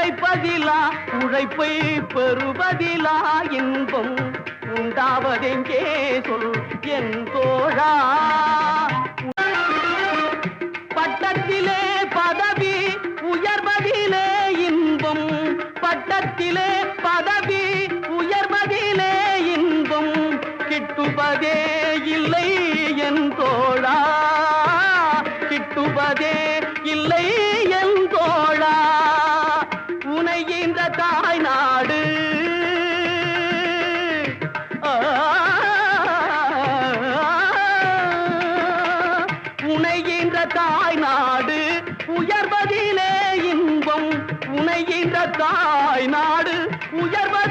உழைப்பதிலா உழைப்பை பெறுவதிலா இன்பம். உண்டாவதெங்கே சொல் என் தோழா. பட்டத்திலே பதவி உயர்வதிலே இன்பம். பட்டத்திலே பதவி உயர்வதிலே இன்பம். கிட்டுவதே இல்லை என் தோழா. கிட்டுவதே இல்லை உனைகின்ற தாய் நாடு உயர்வதிலே இன்பம். உனைகின்ற தாய் நாடு உயர்வதிலே